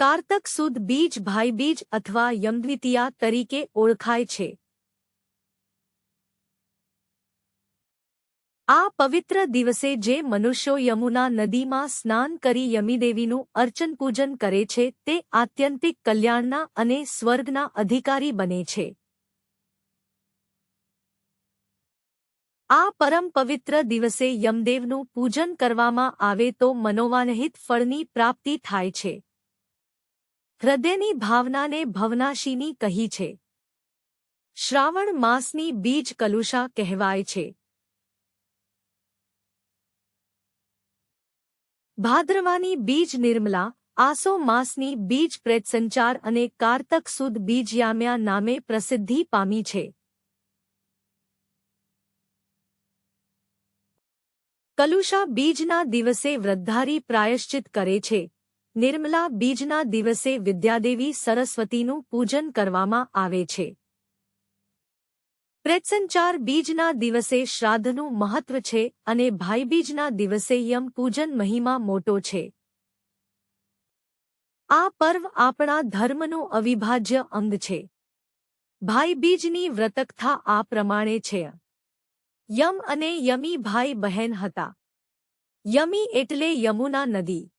કારતક સુદ બીજ ભાઈબીજ અથવા યમદ્વિતીયા તરીકે ઓળખાય છે. આ પવિત્ર દિવસે જે મનુષ્યો યમુના નદીમાં સ્નાન કરી યમીદેવીનું અર્ચન પૂજન કરે છે, તે આત્યંતિક કલ્યાણના અને સ્વર્ગના અધિકારી બને છે. આ પરમ પવિત્ર દિવસે યમદેવનું પૂજન કરવામાં આવે તો મનોવાનહિત ફળની પ્રાપ્તિ થાય છે. હૃદયની ભાવનાને ભવનાશીની કહી છે. શ્રાવણ માસની બીજ કલુષા કહેવાય છે. ભાદ્રવાની બીજ નિર્મલા, આસો માસની બીજ પ્રેતસંચાર અને કારતક સુદ બીજયામ્યા નામે પ્રસિદ્ધિ પામી છે. કલુષા બીજના દિવસે વૃદ્ધારી પ્રાયશ્ચિત કરે છે. નિર્મલા બીજના દિવસે વિદ્યાદેવી સરસ્વતીનું પૂજન કરવામાં આવે છે. પ્રેતસંચાર બીજના દિવસે શ્રાદ્ધનું મહત્વ છે અને ભાઈબીજના દિવસે યમ પૂજન મહિમા મોટો છે. આ પર્વ આપણા ધર્મનું અવિભાજ્ય અંગ છે. ભાઈબીજની વ્રતકથા આ પ્રમાણે છે. યમ અને યમી ભાઈ બહેન હતા. યમી એટલે યમુના નદી.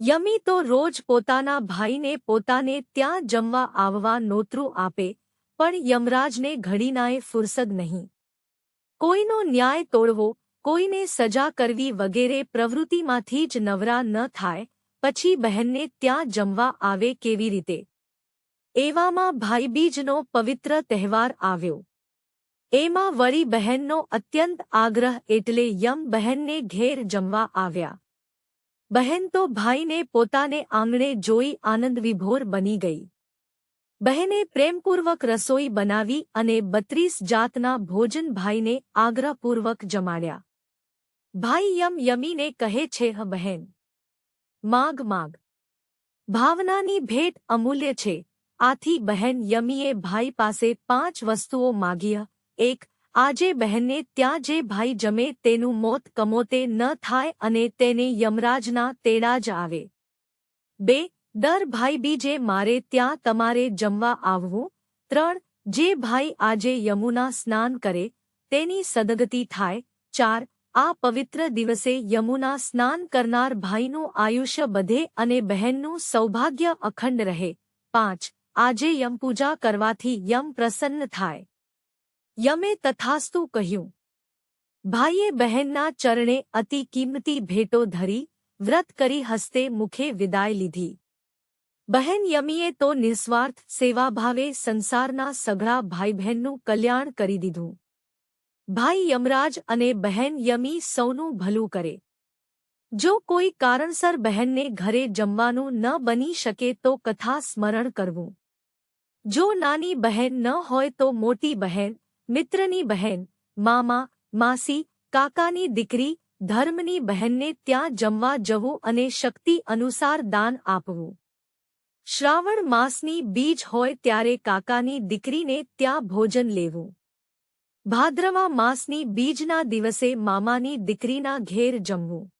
યમી તો રોજ પોતાના ભાઈને પોતાને ત્યાં જમવા આવવા નોતરું આપે, પણ યમરાજને ઘડીનાએ ફુરસદ નહીં. કોઈનો ન્યાય તોડવો, કોઈને સજા કરવી વગેરે પ્રવૃત્તિમાંથી જ નવરા ન થાય, પછી બહેનને ત્યાં જમવા આવે કેવી રીતે? એવામાં ભાઈબીજનો પવિત્ર તહેવાર આવ્યો. એમાં વળી બહેનનો અત્યંત આગ્રહ એટલે યમ બહેનને ઘેર જમવા આવ્યા. બહેન તો ભાઈને પોતાને આંગણે જોઈ આનંદ વિભોર બની ગઈ. બહેને પ્રેમપૂર્વક રસોઈ બનાવી અને બત્રીસ જાતના ભોજન ભાઈને આગ્રહપૂર્વક જમાડ્યા. ભાઈ યમ યમીને કહે છે હ બહેન. માગ માગ. ભાવનાની ભેટ અમૂલ્ય છે. આથી બહેન યમીએ ભાઈ પાસે પાંચ વસ્તુઓ માગી એક આજે બહેનને ત્યાં જે ભાઈ જમે તેનું મોત કમોતે ન થાય અને તેને યમરાજના તેડા જ આવે. બે, દર ભાઈ બીજે મારે ત્યાં તમારે જમવા આવવું. ત્રણ, જે ભાઈ આજે યમુના સ્નાન કરે, તેની સદગતિ થાય. ચાર, આ પવિત્ર દિવસે યમુના સ્નાન કરનાર ભાઈનું આયુષ્ય બધે અને બહેનનું સૌભાગ્ય અખંડ રહે. પાંચ, આજે યમપૂજા કરવાથી યમ પ્રસન્ન થાય. યમે તથાસ્તુ કહ્યું, ભાઈએ બહેનના ચરણે અતિ કિંમતી ભેટો ધરી, વ્રત કરી હસ્તે મુખે વિદાય લીધી. બહેન યમીએ તો નિસ્વાર્થ સેવાભાવે સંસારના સઘળા ભાઈ બહેનનું કલ્યાણ કરી દીધું. ભાઈ યમરાજ અને બહેન યમી સૌનું ભલું કરે. જો કોઈ કારણસર બહેનને ઘરે જમવાનું ન બની શકે તો કથા સ્મરણ કરવું. જો નાની બહેન ન હોય તો મોટી બહેન મિત્રની બહેન, મામા, માસી, કાકાની દીકરી, ધર્મની બહેનને ત્યાં જમવા જવું અને શક્તિ અનુસાર દાન આપવું. શ્રાવણ માસની બીજ હોય ત્યારે કાકાની દીકરીને ત્યાં ભોજન લેવું. ભાદ્રવા માસની બીજના દિવસે મામાની દીકરીના ઘેર જમવું.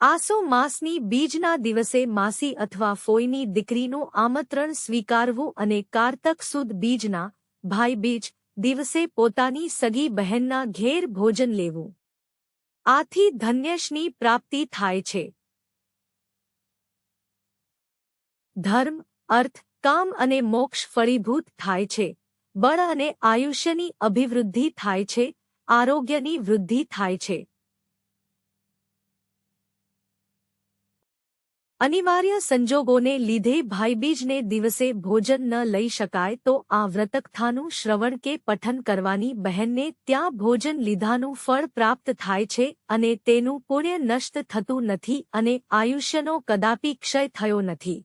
આસો માસની બીજના દિવસે માસી અથવા ફોઈની દીકરીનું આમંત્રણ સ્વીકારવું અને કારતક સુદ બીજના ભાઈ બીજ દિવસે પોતાની સગી બહેનના ઘેર ભોજન લેવું. આથી ધન્યશની પ્રાપ્તિ થાય છે. ધર્મ, અર્થ, કામ અને મોક્ષ ફળીભૂત થાય છે. બળ અને આયુષ્યની અભિવૃદ્ધિ થાય છે. આરોગ્યની વૃદ્ધિ થાય છે. અનિવાર્ય સંજોગોને લીધે ભાઈબીજને દિવસે ભોજન ન લઈ શકાય તો આ વ્રતકથાનું શ્રવણ કે પઠન કરવાની બહેનને ત્યાં ભોજન લીધાનું ફળ પ્રાપ્ત થાય છે અને તેનું પુણ્ય નષ્ટ થતું નથી અને આયુષ્યનો કદાપી ક્ષય થયો નથી.